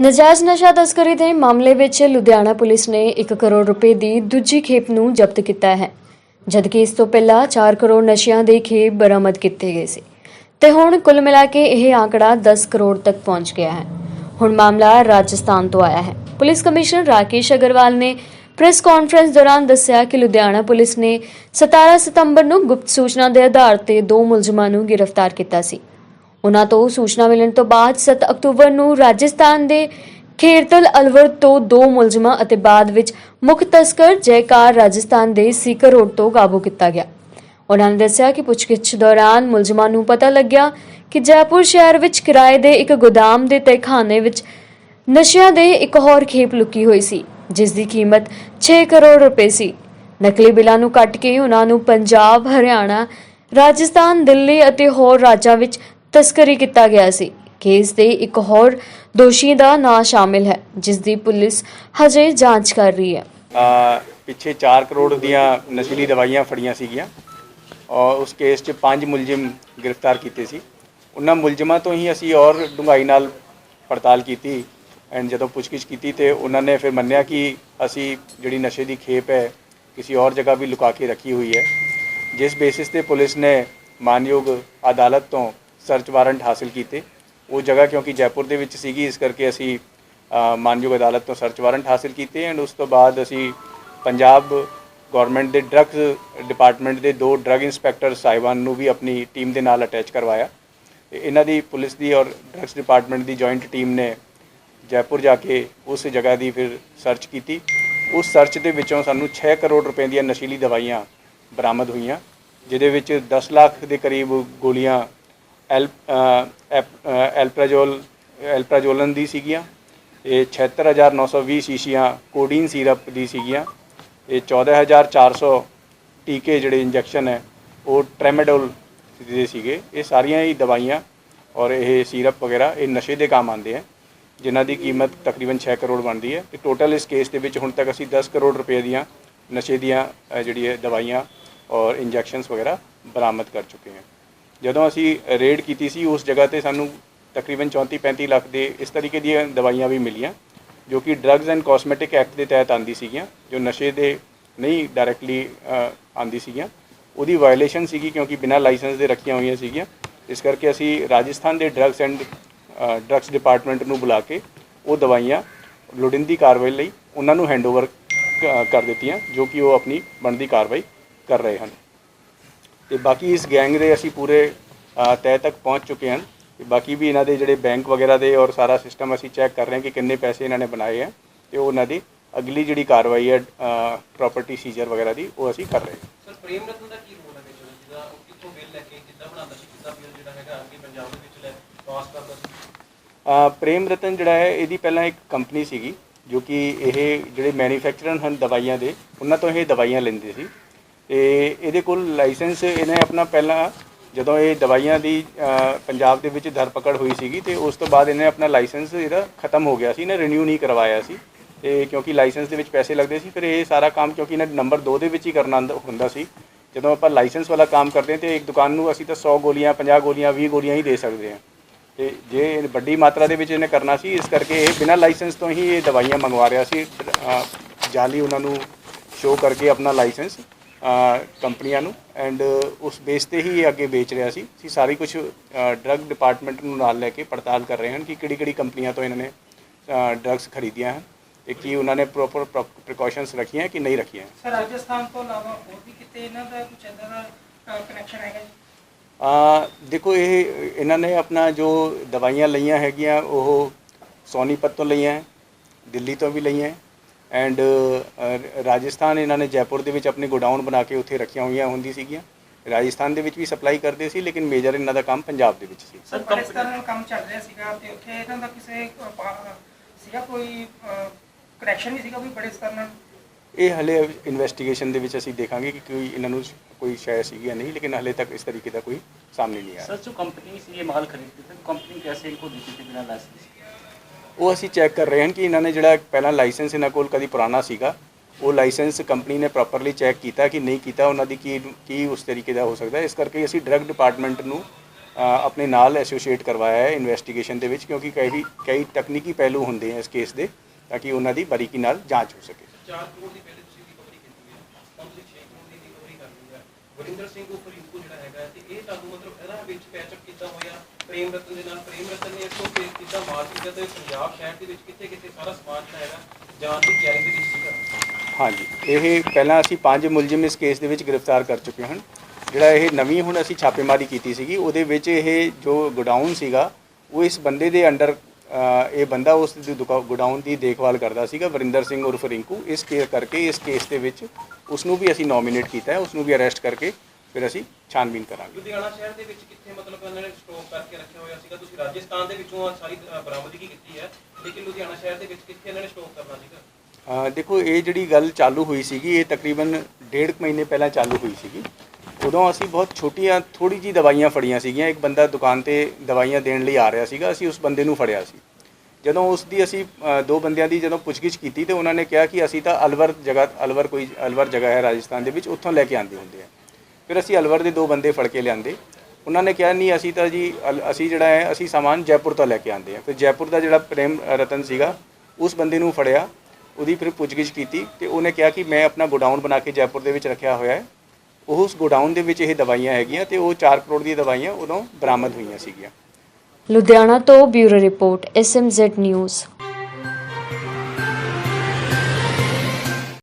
ਨਜਾਇਜ਼ ਨਸ਼ਾ ਤਸਕਰੀ ਦੇ ਮਾਮਲੇ ਵਿੱਚ ਲੁਧਿਆਣਾ ਪੁਲਿਸ ਨੇ 1 ਕਰੋੜ ਰੁਪਏ ਦੀ ਦੂਜੀ ਖੇਪ ਨੂੰ ਜ਼ਬਤ ਕੀਤਾ ਹੈ, ਜਦਕਿ ਇਸ ਤੋਂ ਪਹਿਲਾਂ 4 ਕਰੋੜ ਨਸ਼ਿਆਂ ਦੇ ਖੇਪ ਬਰਾਮਦ ਕੀਤੇ ਗਏ ਸੀ। ਤੇ ਹੁਣ ਕੁੱਲ ਮਿਲਾ ਕੇ ਇਹ ਆંકੜਾ 10 ਕਰੋੜ ਤੱਕ ਪਹੁੰਚ ਗਿਆ ਹੈ। ਹੁਣ ਮਾਮਲਾ ਰਾਜਸਥਾਨ ਤੋਂ ਆਇਆ ਹੈ। ਪੁਲਿਸ ਕਮਿਸ਼ਨਰ ਰਾਕੇਸ਼ ਅਗਰਵਾਲ ਨੇ ਪ੍ਰੈਸ ਕਾਨਫਰੰਸ ਦੌਰਾਨ ਦੱਸਿਆ ਕਿ ਲੁਧਿਆਣਾ ਪੁਲਿਸ ਨੇ 17 ਸਤੰਬਰ ਨੂੰ ਗੁਪਤ ਸੂਚਨਾ ਦੇ ਆਧਾਰ ਤੇ ਦੋ ਮੁਲਜ਼ਮਾਂ ਨੂੰ ਗ੍ਰਿਫਤਾਰ ਕੀਤਾ ਸੀ। ਉਨ੍ਹਾਂ ਤੋਂ ਸੂਚਨਾ ਮਿਲਣ ਤੋਂ ਬਾਅਦ 7 ਅਕਤੂਬਰ ਨੂੰ ਰਾਜਸਥਾਨ ਦੇ ਖੇਰਤਲ ਅਲਵਰ ਤੋਂ ਦੋ ਮੁਲਜ਼ਮਾਂ ਅਤੇ ਬਾਅਦ ਵਿੱਚ ਮੁੱਖ ਤਸਕਰ ਜੈਕਾਰ ਰਾਜਸਥਾਨ ਦੇ ਸੀਕਰ ਰੋਡ ਤੋਂ ਕਾਬੂ ਕੀਤਾ ਗਿਆ। ਉਹਨਾਂ ਨੇ ਦੱਸਿਆ ਕਿ ਪੁੱਛਗਿੱਛ ਦੌਰਾਨ ਮੁਲਜ਼ਮਾਂ ਨੂੰ ਪਤਾ ਲੱਗਿਆ ਕਿ ਜੈਪੁਰ ਸ਼ਹਿਰ ਵਿੱਚ ਕਿਰਾਏ ਦੇ ਇੱਕ ਗੋਦਾਮ ਦੇ ਤਹਿਖਾਨੇ ਵਿੱਚ ਨਸ਼ਿਆਂ ਦੇ ਇੱਕ ਹੋਰ ਖੇਪ ਲੁਕੀ ਹੋਈ ਸੀ, ਜਿਸ ਦੀ ਕੀਮਤ 6 ਕਰੋੜ ਰੁਪਏ ਸੀ। ਨਕਲੀ ਬਿੱਲਾਂ ਨੂੰ ਕੱਟ ਕੇ ਉਹਨਾਂ ਨੂੰ ਪੰਜਾਬ, ਹਰਿਆਣਾ, ਰਾਜਸਥਾਨ, ਦਿੱਲੀ ਅਤੇ ਹੋਰ ਰਾਜਾਂ ਵਿੱਚ ਤਸਕਰੀ ਕੀਤਾ ਗਿਆ ਸੀ। ਕੇਸ ਦੇ ਇੱਕ ਹੋਰ ਦੋਸ਼ੀ ਦਾ ਨਾਂ ਸ਼ਾਮਿਲ ਹੈ ਜਿਸ ਦੀ ਪੁਲਿਸ ਹਜੇ ਜਾਂਚ ਕਰ ਰਹੀ ਹੈ। ਅ, ਪਿੱਛੇ 4 ਕਰੋੜ ਦੀਆਂ ਨਸ਼ੀਲੀ ਦਵਾਈਆਂ ਫੜੀਆਂ ਸੀਗੀਆਂ ਔਰ ਉਸ ਕੇਸ 'ਚ ਪੰਜ ਮੁਲਜ਼ਮ ਗ੍ਰਿਫਤਾਰ ਕੀਤੇ ਸੀ। ਉਹਨਾਂ ਮੁਲਜ਼ਮਾਂ ਤੋਂ ਹੀ ਅਸੀਂ ਔਰ ਡੂੰਘਾਈ ਨਾਲ ਪੜਤਾਲ ਕੀਤੀ ਐਂਡ ਜਦੋਂ ਪੁੱਛਗਿੱਛ ਕੀਤੀ ਤੇ ਉਹਨਾਂ ਨੇ ਫਿਰ ਮੰਨਿਆ ਕਿ ਅਸੀਂ ਜਿਹੜੀ ਨਸ਼ੇ ਦੀ ਖੇਪ ਹੈ ਕਿਸੇ ਔਰ ਜਗ੍ਹਾ ਵੀ ਲੁਕਾ ਕੇ ਰੱਖੀ ਹੋਈ ਹੈ। ਜਿਸ ਬੇਸਿਸ ਤੇ ਪੁਲਿਸ ਨੇ ਮਾਨਯੋਗ ਅਦਾਲਤ ਤੋਂ ਸਰਚ ਵਾਰੰਟ ਹਾਸਲ ਕੀਤੇ। ਉਹ ਜਗ੍ਹਾ ਕਿਉਂਕਿ ਜੈਪੁਰ ਦੇ ਵਿੱਚ ਸੀਗੀ, ਇਸ ਕਰਕੇ ਅਸੀਂ ਮਾਨਯੋਗ ਅਦਾਲਤ ਤੋਂ ਸਰਚ ਵਾਰੰਟ ਹਾਸਲ ਕੀਤੇ ਐਂਡ ਉਸ ਤੋਂ ਬਾਅਦ ਅਸੀਂ ਪੰਜਾਬ ਗਵਰਨਮੈਂਟ ਦੇ ਡਰੱਗਸ ਡਿਪਾਰਟਮੈਂਟ ਦੇ ਦੋ ਡਰੱਗ ਇੰਸਪੈਕਟਰ ਸਾਹਿਬਾਨ ਨੂੰ ਵੀ ਆਪਣੀ ਟੀਮ ਦੇ ਨਾਲ ਅਟੈਚ ਕਰਵਾਇਆ। ਤੇ ਇਹਨਾਂ ਦੀ ਪੁਲਿਸ ਦੀ ਔਰ ਡਰੱਗਸ ਡਿਪਾਰਟਮੈਂਟ ਦੀ ਜੁਆਇੰਟ ਟੀਮ ਨੇ ਜੈਪੁਰ ਜਾ ਕੇ ਉਸ ਜਗ੍ਹਾ ਦੀ ਫਿਰ ਸਰਚ ਕੀਤੀ। ਉਸ ਸਰਚ ਦੇ ਵਿੱਚੋਂ ਸਾਨੂੰ 6 ਕਰੋੜ ਰੁਪਏ ਦੀਆਂ ਨਸ਼ੀਲੀ ਦਵਾਈਆਂ ਬਰਾਮਦ ਹੋਈਆਂ, ਜਿਹਦੇ ਵਿੱਚ 10 ਲੱਖ ਦੇ ਕਰੀਬ ਗੋਲੀਆਂ ਐਲ ਅ, ਐਪ- ਐਲਪਰਾਜੋਲ ਐਲਪਰਾਜੋਲਨ ਦੀ ਸੀਗੀਆਂ। ਇਹ 76920 ਸ਼ੀਸ਼ੀਆਂ ਕੋਡੀਨ ਸੀਰਪ ਦੀ ਸੀਗੀਆਂ। ਇਹ 14400 ਟੀਕੇ ਜਿਹੜੇ ਇੰਜੈਕਸ਼ਨ ਹੈ ਉਹ ਟ੍ਰੈਮਾਡੋਲ ਦੇ ਸੀਗੇ। ਇਹ ਸਾਰੀਆਂ ਹੀ ਦਵਾਈਆਂ ਔਰ ਇਹ ਸੀਰਪ ਵਗੈਰਾ ਇਹ ਨਸ਼ੇ ਦੇ ਕੰਮ ਆਉਂਦੇ ਆ ਜਿਨ੍ਹਾਂ ਦੀ ਕੀਮਤ ਤਕਰੀਬਨ 6 ਕਰੋੜ ਬਣਦੀ ਹੈ। ਤੇ ਟੋਟਲ ਇਸ ਕੇਸ ਦੇ ਵਿੱਚ ਹੁਣ ਤੱਕ ਅਸੀਂ 10 ਕਰੋੜ ਰੁਪਏ ਦੀਆਂ ਨਸ਼ੇ ਦੀਆਂ ਜਿਹੜੀ ਹੈ ਦਵਾਈਆਂ ਔਰ ਇੰਜੈਕਸ਼ਨਸ ਵਗੈਰਾ ਬਰਾਮਦ ਕਰ ਚੁੱਕੇ ਹਾਂ। ਜਦੋਂ ਅਸੀਂ ਰੇਡ ਕੀਤੀ ਸੀ, ਉਸ ਜਗ੍ਹਾ ਤੇ ਸਾਨੂੰ ਤਕਰੀਬਨ 34 35 ਲੱਖ ਦੇ ਇਸ ਤਰੀਕੇ ਦੀਆਂ ਦਵਾਈਆਂ ਵੀ ਮਿਲੀਆਂ, ਜੋ ਕਿ ਡਰੱਗਸ ਐਂਡ ਕਾਸਮੈਟਿਕ ਐਕਟ ਦੇ ਤਹਿਤ ਆਂਦੀ ਸੀਗੀਆਂ, ਜੋ ਨਸ਼ੇ ਦੇ ਨਹੀਂ ਡਾਇਰੈਕਟਲੀ ਆਂਦੀ ਸੀਗੀਆਂ। ਉਹਦੀ ਵਾਇਲੇਸ਼ਨ ਸੀਗੀ ਕਿਉਂਕਿ ਬਿਨਾਂ ਲਾਇਸੈਂਸ ਦੇ ਰੱਖੀਆਂ ਹੋਈਆਂ ਸੀਗੀਆਂ। ਇਸ ਕਰਕੇ ਅਸੀਂ ਰਾਜਸਥਾਨ ਦੇ ਡਰੱਗਸ ਐਂਡ ਡਰੱਗਸ ਡਿਪਾਰਟਮੈਂਟ ਨੂੰ ਬੁਲਾ ਕੇ ਉਹ ਦਵਾਈਆਂ ਲੋੜੀਂਦੀ ਕਾਰਵਾਈ ਲਈ ਉਹਨਾਂ ਨੂੰ ਹੈਂਡਓਵਰ ਕਰ ਦਿੱਤੀਆਂ, ਜੋ ਕਿ ਉਹ ਆਪਣੀ ਬਣਦੀ ਕਾਰਵਾਈ ਕਰ ਰਹੇ ਹਨ। ਤੇ ਬਾਕੀ ਇਸ ਗੈਂਗ ਦੇ ਅਸੀਂ ਪੂਰੇ ਤਹਿ ਤੱਕ ਪਹੁੰਚ ਚੁੱਕੇ ਹਨ ਤੇ ਬਾਕੀ ਵੀ ਇਹਨਾਂ ਦੇ ਜਿਹੜੇ ਬੈਂਕ ਵਗੈਰਾ ਦੇ ਔਰ ਸਾਰਾ ਸਿਸਟਮ ਅਸੀਂ ਚੈੱਕ ਕਰ ਰਹੇ ਹਾਂ ਕਿ ਕਿੰਨੇ ਪੈਸੇ ਇਹਨਾਂ ਨੇ ਬਣਾਏ ਹੈ ਤੇ ਉਹ ਉਹਨਾਂ ਦੀ ਅਗਲੀ ਜਿਹੜੀ ਕਾਰਵਾਈ ਹੈ ਪ੍ਰਾਪਰਟੀ ਸੀਜ਼ਰ ਵਗੈਰਾ ਦੀ ਉਹ ਅਸੀਂ ਕਰ ਰਹੇ ਹਾਂ। ਸਰ ਪ੍ਰੇਮ ਰਤਨ ਦਾ ਕੀ ਰੋਲ ਹੈ ਵਿੱਚ ਉਹਦਾ? ਜਿਹਦਾ ਉਹ ਕਿੱਥੋਂ ਬਿੱਲ ਲੈ ਕੇ ਕਿੱਦਾਂ ਬਣਾਉਂਦਾ ਸੀ? ਕਿੱਦਾਂ ਬਿੱਲ ਜਿਹੜਾ ਹੈਗਾ ਅੱਗੇ ਪੰਜਾਬ ਦੇ ਵਿੱਚ ਲੈ ਪਾਸ ਕਰਦਾ ਸੀ? ਅ, ਪ੍ਰੇਮ ਰਤਨ ਜਿਹੜਾ ਹੈ ਇਹਦੀ ਪਹਿਲਾਂ ਇੱਕ ਕੰਪਨੀ ਸੀਗੀ ਜੋ ਕਿ ਇਹ ਜਿਹੜੇ ਮੈਨੂਫੈਕਚਰਰ ਹਨ ਦਵਾਈਆਂ ਦੇ ਉਹਨਾਂ ਤੋਂ ਇਹ ਦਵਾਈਆਂ ਲੈਂਦੇ ਸੀ। ਤੇ ਇਹਦੇ ਕੋਲ ਲਾਇਸੈਂਸ, ਇਹਨੇ ਆਪਣਾ ਪਹਿਲਾਂ ਜਦੋਂ ਇਹ ਦਵਾਈਆਂ ਦੀ ਪੰਜਾਬ ਦੇ ਵਿੱਚ ਧਰਪਕੜ ਹੋਈ ਸੀਗੀ ਤੇ ਉਸ ਤੋਂ ਬਾਅਦ ਇਹਨੇ ਆਪਣਾ ਲਾਇਸੈਂਸ ਇਹਦਾ ਖਤਮ ਹੋ ਗਿਆ ਸੀ, ਇਹਨੇ ਰਿਨਿਊ ਨਹੀਂ ਕਰਵਾਇਆ ਸੀ। ਤੇ ਕਿਉਂਕਿ ਲਾਇਸੈਂਸ ਦੇ ਵਿੱਚ ਪੈਸੇ ਲੱਗਦੇ ਸੀ, ਫਿਰ ਇਹ ਸਾਰਾ ਕੰਮ ਕਿਉਂਕਿ ਇਹਨਾਂ ਨੰਬਰ 2 ਦੇ ਵਿੱਚ ਹੀ ਕਰਨਾ ਹੁੰਦਾ- ਹੁੰਦਾ ਸੀ। ਜਦੋਂ ਆਪਾਂ ਲਾਇਸੈਂਸ ਵਾਲਾ ਕੰਮ ਕਰਦੇ ਹਾਂ ਤੇ ਇੱਕ ਦੁਕਾਨ ਨੂੰ ਅਸੀਂ ਤਾਂ 100 ਗੋਲੀਆਂ 50 ਗੋਲੀਆਂ 20 ਗੋਲੀਆਂ ਹੀ ਦੇ ਸਕਦੇ ਹਾਂ। ਤੇ ਜੇ ਵੱਡੀ ਮਾਤਰਾ ਦੇ ਵਿੱਚ ਇਹਨੇ ਕਰਨਾ ਸੀ, ਇਸ ਕਰਕੇ ਇਹ ਬਿਨਾਂ ਲਾਇਸੈਂਸ ਤੋਂ ਹੀ ਇਹ ਦਵਾਈਆਂ ਮੰਗਵਾ ਰਿਹਾ ਸੀ। ਜਾਲੀ ਉਹਨਾਂ ਨੂੰ ਸ਼ੋਅ ਕਰਕੇ ਆਪਣਾ ਲਾਇਸੈਂਸ। ਕੰਪਨੀਆਂ ਨੂੰ ਐਂਡ ਉਸ ਬੇਸ ਤੇ ਹੀ ਅੱਗੇ ਵੇਚ ਰਿਹਾ ਸੀ। ਅਸੀਂ ਸਾਰੀ ਕੁਝ ਡਰੱਗ ਡਿਪਾਰਟਮੈਂਟ ਨੂੰ ਨਾਲ ਲੈ ਕੇ ਪੜਤਾਲ ਕਰ ਰਹੇ ਹਾਂ ਕਿ ਕਿਹੜੀ ਕਿਹੜੀ ਕੰਪਨੀਆਂ ਤੋਂ ਇਹਨਾਂ ਨੇ ਡਰੱਗਸ ਖਰੀਦੀਆਂ ਹਨ ਤੇ ਕੀ ਉਹਨਾਂ ਨੇ ਪ੍ਰੋਪਰ ਪ੍ਰੀਕਾਸ਼ਨਸ ਰੱਖੀਆਂ ਕਿ ਨਹੀਂ ਰੱਖੀਆਂ। ਸਰ ਰਾਜਸਥਾਨ ਤੋਂ ਇਲਾਵਾ ਹੋਰ ਵੀ ਕਿਤੇ ਇਹਨਾਂ ਦਾ ਕੁਝ ਇਦਾਂ ਦਾ ਕਨੈਕਸ਼ਨ ਹੈਗਾ ਜੀ? ਆ ਦੇਖੋ ਇਹ ਇਹਨਾਂ ਨੇ ਆਪਣਾ ਜੋ ਦਵਾਈਆਂ ਲਈਆਂ ਹੈਗੀਆਂ ਉਹ ਸੋਨੀਪਤ ਤੋਂ ਲਈਆਂ ਹੈ, ਦਿੱਲੀ ਤੋਂ ਵੀ ਲਈਆਂ। ਐਂਡ ਰਾਜਸਥਾਨ ਇਹਨਾਂ ਨੇ ਜੈਪੁਰ ਦੇ ਵਿੱਚ ਆਪਣੇ ਗੋਡਾਊਨ ਬਣਾ ਕੇ ਉੱਥੇ ਰੱਖੀਆਂ ਹੋਈਆਂ ਹੁੰਦੀ ਸੀਗੀਆਂ। ਰਾਜਸਥਾਨ ਦੇ ਵਿੱਚ ਵੀ ਸਪਲਾਈ ਕਰਦੇ ਸੀ ਲੇਕਿਨ ਮੇਜਰ ਇਹਨਾਂ ਦਾ ਕੰਮ ਪੰਜਾਬ ਦੇ ਵਿੱਚ ਸੀ। ਸਰ ਕੰਮ ਚੱਲ ਰਿਹਾ ਸੀਗਾ ਤੇ ਉੱਥੇ ਇਹਨਾਂ ਦਾ ਕਿਸੇ ਕੋਈ ਕਨੈਕਸ਼ਨ ਵੀ ਸੀਗਾ ਕੋਈ ਬੜੇ ਸਤਰ ਇਹ ਹਲੇ ਇਨਵੈਸਟੀਗੇਸ਼ਨ ਦੇ ਵਿੱਚ ਅਸੀਂ ਦੇਖਾਂਗੇ ਕਿ ਕੋਈ ਇਹਨਾਂ ਨੂੰ ਕੋਈ ਸ਼ੈ ਸੀਗੀ ਜਾਂ ਨਹੀਂ ਲੇਕਿਨ ਹਲੇ ਤੱਕ ਇਸ ਤਰੀਕੇ ਦਾ ਕੋਈ ਸਾਹਮਣੇ ਨਹੀਂ ਆਇਆ। ਸਰ ਜੋ ਕੰਪਨੀ ਸੀ ਇਹ ਮਾਲ ਖਰੀਦਦੀ ਸੀ ਕੰਪਨੀ ਕੈਸੇ ਇਨਕੋ ਦਿੱਤੀ ਸੀ ਬਿਨਾਂ ਲਾਇਸੈਂਸ ਉਹ ਅਸੀਂ ਚੈੱਕ ਕਰ ਰਹੇ ਹਾਂ ਕਿ ਇਹਨਾਂ ਨੇ ਜਿਹੜਾ ਪਹਿਲਾਂ ਲਾਇਸੈਂਸ ਇਹਨਾਂ ਕੋਲ ਕਦੀ ਪੁਰਾਣਾ ਸੀਗਾ, ਉਹ ਲਾਇਸੈਂਸ ਕੰਪਨੀ ਨੇ ਪ੍ਰੋਪਰਲੀ ਚੈੱਕ ਕੀਤਾ ਕਿ ਨਹੀਂ ਕੀਤਾ, ਉਹਨਾਂ ਦੀ ਕੀ ਕੀ ਉਸ ਤਰੀਕੇ ਦਾ ਹੋ ਸਕਦਾ ਇਸ ਕਰਕੇ ਅਸੀਂ ਡਰੱਗ ਡਿਪਾਰਟਮੈਂਟ ਨੂੰ ਆਪਣੇ ਨਾਲ ਐਸੋਸੀਏਟ ਕਰਵਾਇਆ ਹੈ ਇਨਵੈਸਟੀਗੇਸ਼ਨ ਦੇ ਵਿੱਚ, ਕਿਉਂਕਿ ਕਈ ਕਈ ਤਕਨੀਕੀ ਪਹਿਲੂ ਹੁੰਦੇ ਆ ਇਸ ਕੇਸ ਦੇ, ਤਾਂ ਕਿ ਉਹਨਾਂ ਦੀ ਬਰੀਕੀ ਨਾਲ ਜਾਂਚ ਹੋ ਸਕੇ। 4 ਕਰੋੜ ਦੀ ਪਹਿਲੇ ਤੁਸੀਂ ਰਿਕਵਰੀ ਕੀਤੀ ਹੈ ਹੁਣ ਤੁਸੀਂ 6 ਕਰੋੜ ਦੀ ਰਿਕਵਰੀ ਕਰ ਲਈ ਹੈ ਵਰਿੰਦਰ ਸਿੰਘ ਉਪਰ ਰਿੰਕੂ ਜਿਹੜਾ ਹੈਗਾ ਤੇ ਇਹ ਤੁਹਾਨੂੰ ਮਤਲਬ ਇਹਦਾ ਵਿੱਚ ਪੈਚਅਪ ਕਿੱਦਾਂ ਹੋਇਆ, ਪ੍ਰੇਮ ਰਤਨ ਦੇ ਨਾਲ, ਪ੍ਰੇਮ ਰਤਨ ਨੇ ਇਸਨੂੰ ਕਿ ਕਿੱਦਾਂ ਮਾਰ ਤੇ ਪੰਜਾਬ ਸ਼ਹਿਰ ਦੇ ਵਿੱਚ ਕਿੱਥੇ ਕਿੱਥੇ ਸਾਰਾ ਸਮਾਨ ਜਿਹੜਾ ਹੈਗਾ ਜਾਣ ਦੀ ਤਿਆਰੀ ਦੇ ਵਿੱਚ ਸੀਗਾ। ਹਾਂਜੀ, ਇਹ ਪਹਿਲਾਂ ਅਸੀਂ ਪੰਜ ਮੁਲਜ਼ਮ ਇਸ ਕੇਸ ਦੇ ਵਿੱਚ ਗ੍ਰਿਫਤਾਰ ਕਰ ਚੁੱਕੇ ਹਨ। ਜਿਹੜਾ ਇਹ ਨਵੀਂ ਹੁਣ ਅਸੀਂ ਛਾਪੇਮਾਰੀ ਕੀਤੀ ਸੀਗੀ, ਉਹਦੇ ਵਿੱਚ ਇਹ ਜੋ ਗੋਡਾਊਨ ਸੀਗਾ, ਉਹ ਇਸ ਬੰਦੇ ਦੇ ਅੰਡਰ ਇਹ ਬੰਦਾ ਉਸ ਦੀ ਗੋਡਾਊਨ ਦੀ ਦੇਖਭਾਲ ਕਰਦਾ ਸੀਗਾ ਵਰਿੰਦਰ ਸਿੰਘ ਉਰਫ ਰਿੰਕੂ। ਇਸ ਕੇਸ ਕਰਕੇ ਇਸ ਕੇਸ ਦੇ ਵਿੱਚ ਉਸ ਨੂੰ ਵੀ ਅਸੀਂ ਨੋਮੀਨੇਟ ਕੀਤਾ ਹੈ ਉਸ ਨੂੰ ਵੀ ਅਰੈਸਟ ਕਰਕੇ ਫਿਰ ਅਸੀਂ ਛਾਨਬੀਨ ਕਰਾਂਗੇ। ਲੁਧਿਆਣਾ ਸ਼ਹਿਰ ਦੇ ਵਿੱਚ ਕਿੱਥੇ ਮਤਲਬ ਇਹਨਾਂ ਨੇ ਸਟੋਕ ਕਰਕੇ ਰੱਖਿਆ ਹੋਇਆ ਸੀਗਾ? ਤੁਸੀਂ ਰਾਜਸਥਾਨ ਦੇ ਵਿੱਚੋਂ ਸਾਰੀ ਬਰਾਮਦਗੀ ਕੀਤੀ ਹੈ ਲੇਕਿਨ ਲੁਧਿਆਣਾ ਸ਼ਹਿਰ ਦੇ ਵਿੱਚ ਕਿੱਥੇ ਇਹਨਾਂ ਨੇ ਸਟੋਕ ਕਰਨਾ ਸੀਗਾ? ਦੇਖੋ ਇਹ ਜਿਹੜੀ ਗੱਲ ਚਾਲੂ ਹੋਈ ਸੀਗੀ ਇਹ ਤਕਰੀਬਨ ਡੇਢ ਕੁ ਮਹੀਨੇ ਪਹਿਲਾਂ ਚਾਲੂ ਹੋਈ ਸੀਗੀ। ਉਦੋਂ ਅਸੀਂ ਬਹੁਤ ਛੋਟੀਆਂ ਥੋੜੀ ਜੀ ਦਵਾਈਆਂ ਫੜੀਆਂ ਸੀਗੀਆਂ। ਇੱਕ ਬੰਦਾ ਦੁਕਾਨ ਤੇ ਦਵਾਈਆਂ ਦੇਣ ਲਈ ਆ ਰਿਹਾ ਸੀਗਾ, ਅਸੀਂ ਉਸ ਬੰਦੇ ਨੂੰ ਫੜਿਆ ਸੀ। ਜਦੋਂ ਉਸ ਦੀ ਅਸੀਂ ਦੋ ਬੰਦਿਆਂ ਦੀ ਜਦੋਂ ਪੁੱਛਗਿੱਛ ਕੀਤੀ ਤੇ ਉਹਨਾਂ ਨੇ ਕਿਹਾ ਕਿ ਅਸੀਂ ਤਾਂ ਅਲਵਰ ਜਗ੍ਹਾ, ਅਲਵਰ ਕੋਈ, ਅਲਵਰ ਜਗ੍ਹਾ ਹੈ ਰਾਜਸਥਾਨ ਦੇ ਵਿੱਚ, ਉੱਥੋਂ ਲੈ ਕੇ ਆਂਦੇ ਹੁੰਦੇ ਆ। ਫਿਰ ਅਸੀਂ ਅਲਵਰ ਦੇ ਦੋ ਬੰਦੇ ਫੜ ਕੇ ਲਿਆਂਦੇ। ਉਹਨਾਂ ਨੇ ਕਿਹਾ, ਨਹੀਂ, ਅਸੀਂ ਤਾਂ ਜੀ, ਅਲ- ਅਸੀਂ ਜਿਹੜਾ ਹੈ, ਅਸੀਂ ਸਾਮਾਨ ਜੈਪੁਰ ਤੋਂ ਲੈ ਕੇ ਆਂਦੇ ਆ। ਫਿਰ ਜੈਪੁਰ ਦਾ ਜਿਹੜਾ ਪ੍ਰੇਮ ਰਤਨ ਸੀਗਾ, ਉਸ ਬੰਦੇ ਨੂੰ ਫੜਿਆ। ਉਹਦੀ ਫਿਰ ਪੁੱਛਗਿੱਛ ਕੀਤੀ ਤੇ ਉਹਨੇ ਕਿਹਾ ਕਿ ਮੈਂ ਆਪਣਾ ਗੋਡਾਊਨ ਬਣਾ ਕੇ ਜੈਪੁਰ ਦੇ ਵਿੱਚ ਰੱਖਿਆ ਹੋਇਆ ਹੈ। ਉਸ ਗੋਡਾਊਨ ਦੇ ਵਿੱਚ ਇਹ ਦਵਾਈਆਂ ਹੈਗੀਆਂ ਤੇ ਉਹ 4 ਕਰੋੜ ਦੀਆਂ ਦਵਾਈਆਂ ਉਦੋਂ ਬਰਾਮਦ ਹੋਈਆਂ ਸੀਗੀਆਂ। ਲੁਧਿਆਣਾ ਤੋਂ ਬਿਊਰੋ ਰਿਪੋਰਟ ਐਸਐਮਜ਼ੈਡ ਨਿਊਜ਼